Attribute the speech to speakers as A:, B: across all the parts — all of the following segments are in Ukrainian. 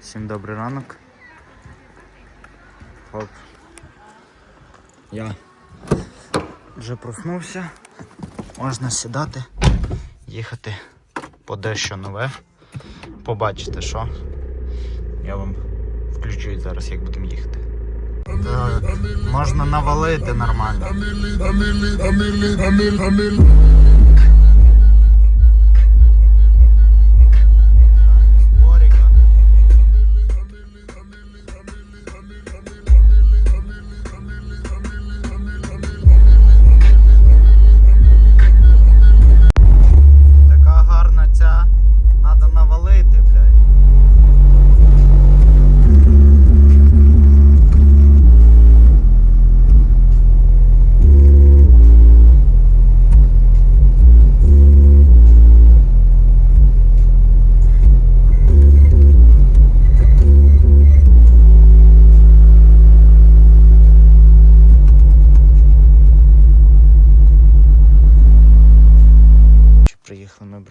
A: Всім добрий ранок. Хоп. Я вже проснувся. Можна сідати, їхати по дещо нове. Побачите, що. Я вам включу зараз, як будемо їхати. Так, можна навалити нормально.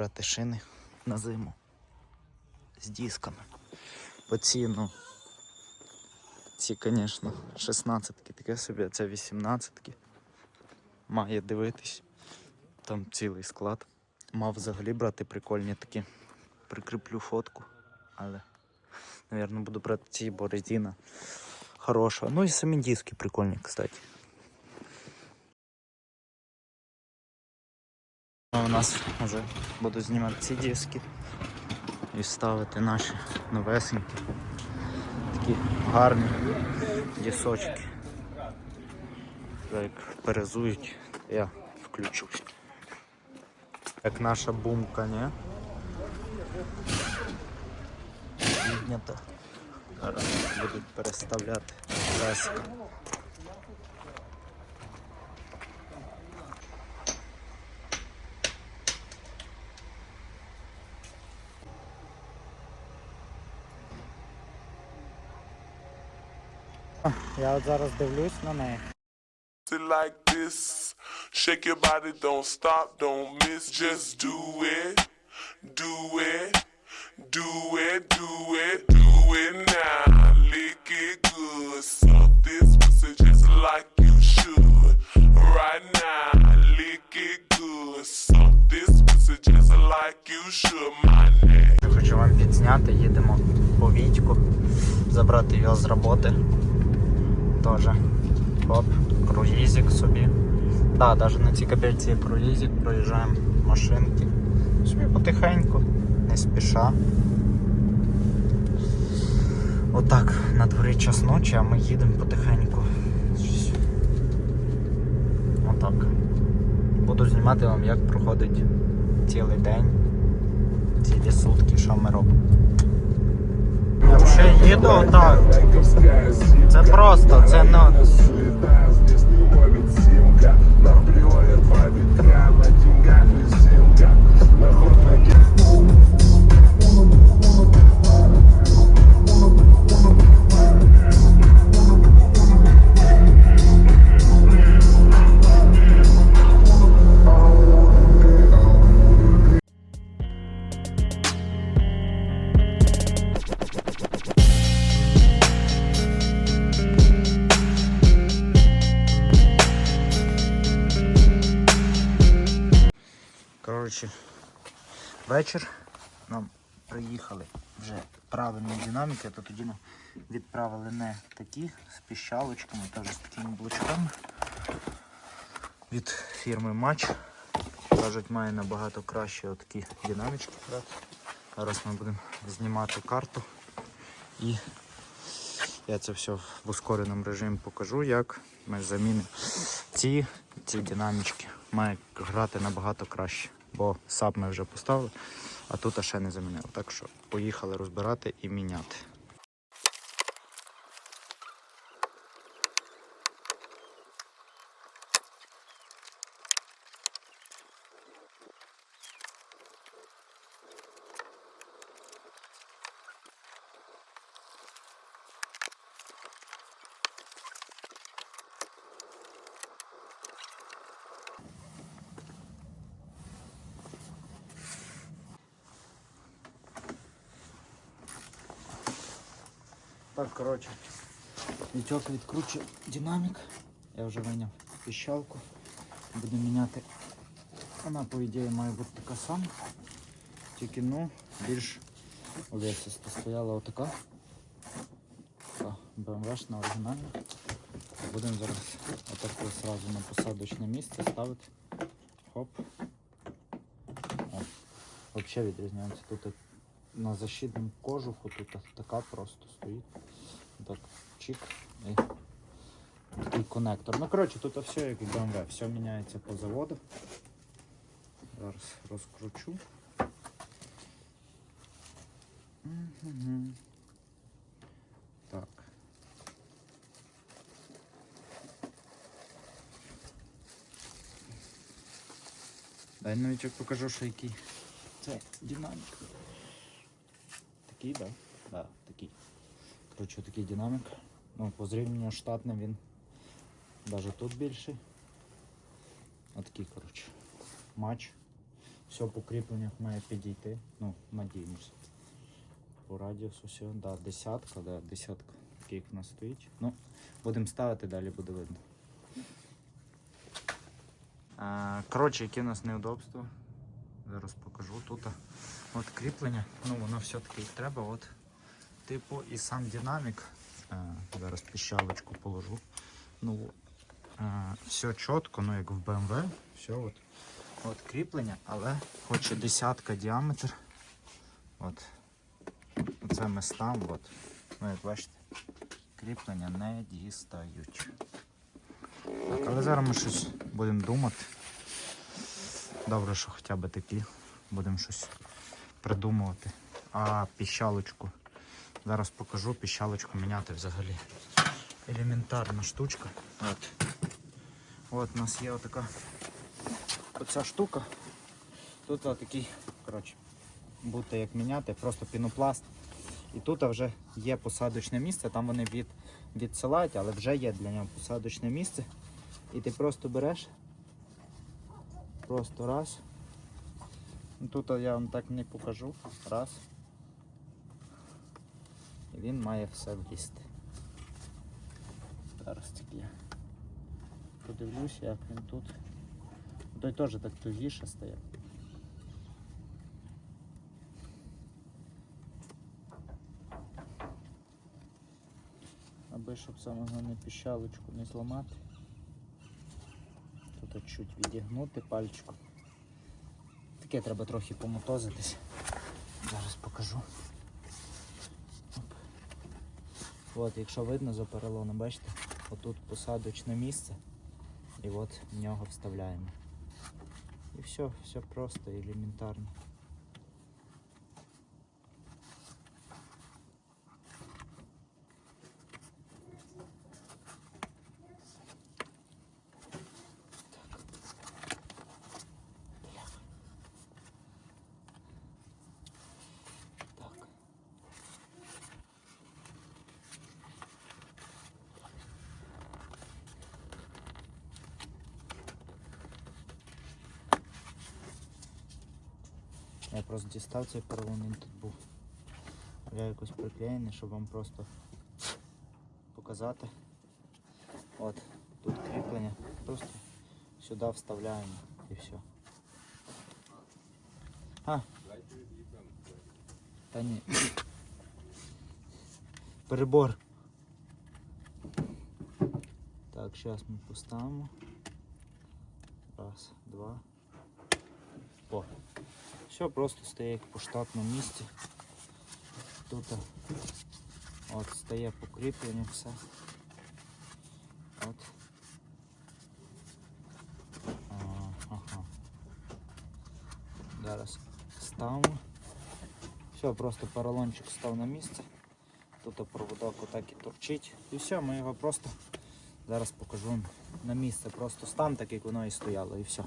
A: Приїхали шини на зиму з дисками. По ціну. Ці, звісно, 16-ки, таке собі, а це 18-ки. Має дивитись. Там цілий склад. Мав взагалі брати прикольні такі. Прикріплю фотку, але, мабуть, буду брати ці, бо резина хороша. Ну і самі диски прикольні, кстати. Нас вже буду знімати ці диски і ставити наші новесенькі, такі гарні дісочки. Як перезують, я включусь. Як наша бумка, не? Піднята. Зараз будуть переставляти колесика. Я от зараз дивлюсь на неї.
B: like this. Shake your body, don't stop, don't miss, just do it, do it, do it, do it, do it now. Lick it good, suck this pussy just like you should. Right now, lick it good, suck this pussy just like you should. My name.
A: Хочу вам підзняти, їдемо по Вітьку, забрати його з роботи. Тоже. Оп, круїзик собі. Так, да, навіть на цій капельці круїзик, проїжджаємо машинки. Собі потихеньку, не спіша. Отак, на дворі час ночі, а ми їдемо потихеньку. Отак. Буду знімати вам, як проходить цілий день, цілі сутки, що ми робимо. Вже їду так. Це просто, це ну. Вечір нам приїхали вже правильні динаміки, то тоді нам відправили не такі з піщалочками, теж з такими блочками від фірми Match. Кажуть, має набагато краще отакі динамічки. Зараз ми будемо знімати карту і я це все в ускореному режимі покажу, як ми замінимо ці, ці динамічки. Має грати набагато краще, бо саб ми вже поставили, а тут ще не замінили. Так що поїхали розбирати і міняти. Так, коротше, Вітьок відкручує динамік. Я вже виняв піщалку. Буду міняти. Вона, по ідеї, має бути така сама. Тільки ну, більш увесиста стояла отака. Така БМВшна оригінальна. Будемо зараз отак одразу на посадочне місце ставити. Хоп. О. Взагалі відрізняється. Тут На защитному кожуху тут така просто стоїть. Так, чик. І такий коннектор. Ну, коротше, тут все як і BMW, все міняється по заводу. Зараз розкручу. Так. Дай новичок покажу, що який. Це динамік. Такий. Да? Да, такий. Коротше, такий динамік. Ну, по зрівнянню штатним він навіть тут більший. Отакий, коротше. Матч. Все по кріпленнях має підійти. Ну, надіємося. По радіусу все, да, десятка, да, десятка. Такий в нас стоїть. Ну, будемо ставити, далі буде видно. Коротше, які у нас неудобства. Зараз покажу тут. От кріплення, ну воно все-таки треба. От, типу, і сам динамік. А, зараз піщалочку положу. Ну, а, все чітко, ну як в BMW. Все от. От кріплення, але хоч і десятка діаметр. От. Оце ми стам, от. Ну, як бачите, кріплення не дістають. Так, але зараз ми щось будемо думати. Добре, що хоча б такі. Будемо щось придумувати. А піщалочку. Зараз покажу піщалочку міняти взагалі. Елементарна штучка. От. От у нас є отака оця штука. Тут отакий, коротше, буде як міняти, просто пінопласт. І тут вже є посадочне місце, там вони від, відсилають, але вже є для нього посадочне місце. І ти просто береш, просто раз. Тут я вам так не покажу. Раз. І він має все влізти. Зараз тільки я подивлюсь, як він тут. Той теж так тугіше стає. Аби щоб саме головне піщалочку не зламати. Тут чуть відігнути пальчиком. Таке треба трохи помотозитись. Зараз покажу. От, якщо видно за перелоном, бачите, отут посадочне місце. І от в нього вставляємо. І все, все просто, елементарно. Я просто дістав цей поролон, він тут був. Я якось приклеєний, щоб вам просто показати. От, тут кріплення. Просто сюди вставляємо і все. А. Та ні. Перебор. Так, зараз ми поставимо. Раз, два. О. Все просто як по штатному місці. Тут от стає покріплення все. От. Зараз ставимо. Все, просто поролончик став на місце. Тут проводок отак і торчить. І все, ми його просто зараз покажу на місце. Просто стан, так як воно і стояло, і все.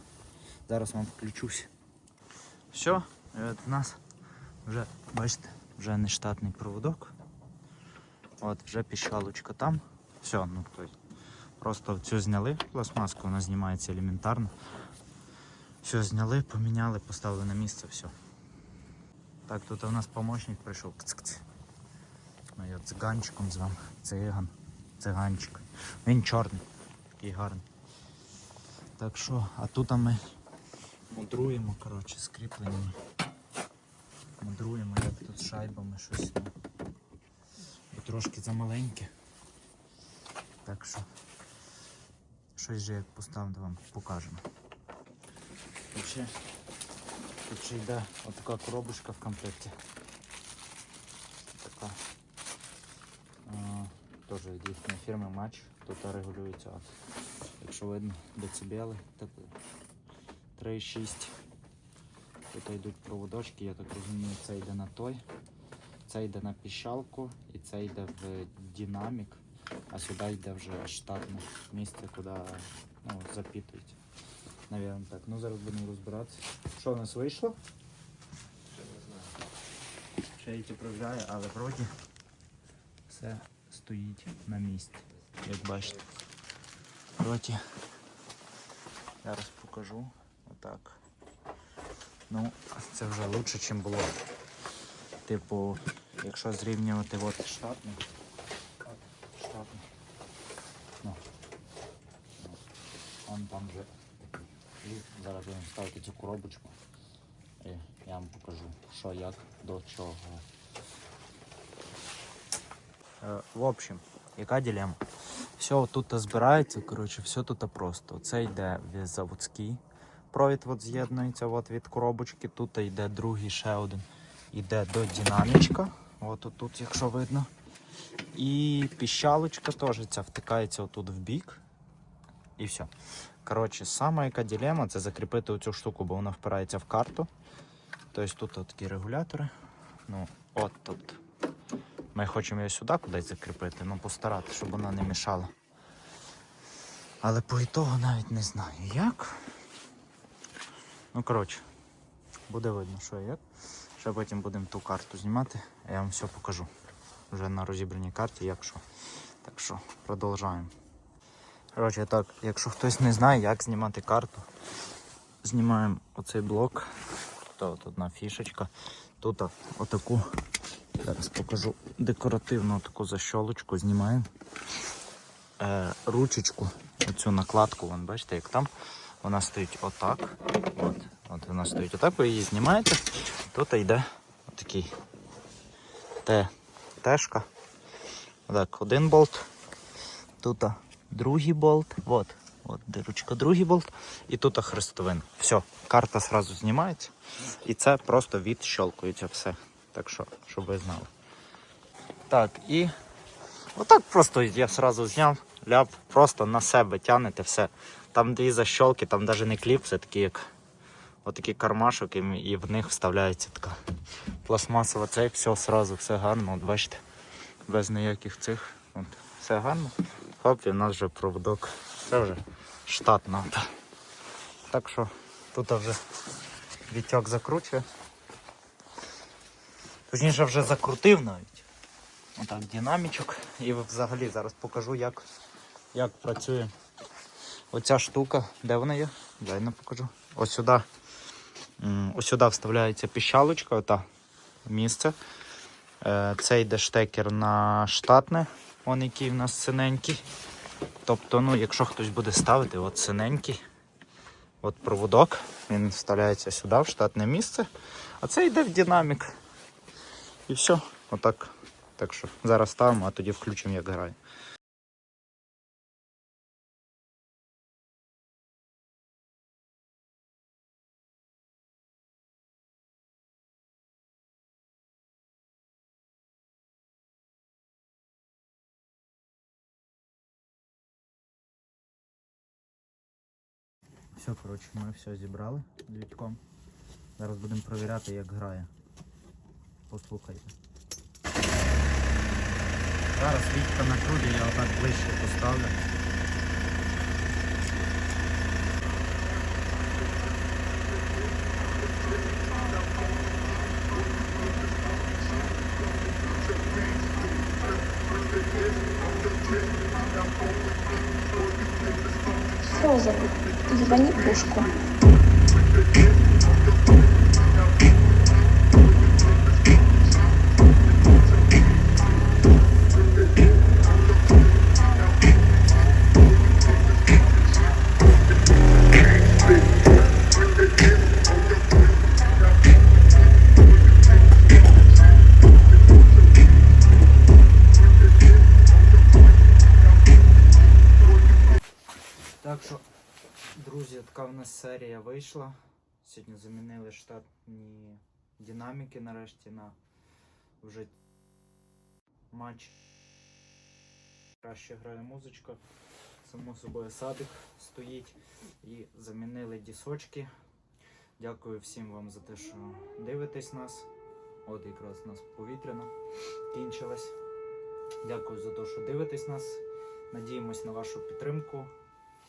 A: Зараз вам включусь. Все, і от у нас вже, бачите, вже не штатний проводок. От, вже піщалочка там. Все, ну то просто цю зняли пластмаску, вона знімається елементарно. Все зняли, поміняли, поставили на місце, все. Так, тут у нас помощник прийшов. Ну, я циганчиком звемо. Циган. Циганчик. Він чорний, такий гарний. Так що, а тут ми мудруємо, коротше, з кріпленнями. Мудруємо, як тут шайбами щось. Ну, бо трошки замаленьке. Так що щось же як поставити вам покажемо. Тут ще, тут ще йде отака коробочка в комплекті. Така. Теж від їхньої фірми матч. Тут регулюється, якщо видно, децибели. Так, 3,6. Тут йдуть проводочки, я так розумію, це йде на той, це йде на піщалку і це йде в динамік, а сюди йде вже штатне місце, куди ну, запитують. Навірно так. Ну зараз будемо розбиратися. Що в нас вийшло? Ще її проявляє, але вроді все стоїть на місці, як бачите. Вроді зараз покажу. Отак. Ну, це вже краще, ніж було. Типу, якщо зрівнювати от штатний. Штатний. Ну. ну, Он там вже. І зараз будемо ставити цю коробочку. І я вам покажу, що як, до чого. Е, в общем, яка дилема? Все тут збирається, коротше, все тут просто. Це йде в заводський. Провід з'єднується от від коробочки. Тут йде другий ще один. Йде до динамічка. От тут, якщо видно. І піщалочка теж ця втикається отут в бік. І все. Коротше, сама яка дилема це закріпити оцю штуку, бо вона впирається в карту. Тобто тут такі регулятори. Ну, от тут. Ми хочемо її сюди кудись закріпити, ну постарати, щоб вона не мішала. Але по ітогу навіть не знаю як. Ну, коротше, буде видно, що і як. Ще потім будемо ту карту знімати, а я вам все покажу. Вже на розібраній карті, як що. Так що, продовжуємо. Коротше, так, якщо хтось не знає, як знімати карту, знімаємо оцей блок. То от одна фішечка. Тут отаку, зараз покажу декоративну таку защолочку, знімаємо. Е, ручечку, оцю накладку, вон, бачите, як там. Вона стоїть отак. От, от вона стоїть отак, ви її знімаєте. Тут йде отакий Т, Тешка. Отак, один болт. Тут другий болт. От, от де ручка, другий болт. І тут хрестовин. Все, карта одразу знімається. І це просто відщолкується все. Так що, щоб ви знали. Так, і отак просто я одразу зняв, ляп, просто на себе тягнете все. Там дві защолки, там навіть не кліп, це такі як отакі кармашок, і, в них вставляється така пластмасова цепь, все одразу, все гарно, от бачите, без ніяких цих. От, все гарно. Хоп, і в нас вже проводок. Це вже штатно. Так що тут вже вітьок закручує. Точніше вже закрутив навіть. Отак, динамічок. І взагалі зараз покажу, як, як працює оця штука. Де вона є? Дай не покажу. Ось сюди. Ось сюди вставляється піщалочка, ота місце. Е, Це йде штекер на штатне, он який в нас синенький. Тобто, ну, якщо хтось буде ставити, от синенький, от проводок, він вставляється сюди, в штатне місце, а це йде в динамік. І все, отак. Так що зараз ставимо, а тоді включимо, як грає. Все, коротше, ми все зібрали з Вітьком. Зараз будемо перевіряти, як грає. Послухайте. Зараз Вітька на трубі, я отак ближче поставлю. os contos. Вийшла. Сьогодні замінили штатні динаміки нарешті на вже матч. Краще грає музичка. Само собою садик стоїть. І замінили дісочки. Дякую всім вам за те, що дивитесь нас. От якраз у нас повітряно кінчилась. Дякую за те, що дивитесь нас. Надіємось на вашу підтримку.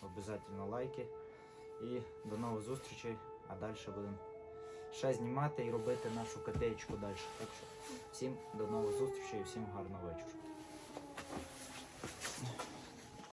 A: Обязательно лайки. І до нових зустрічей. А далі будемо ще знімати і робити нашу копеечку далі. Так що всім до нових зустрічей і всім гарного вечора.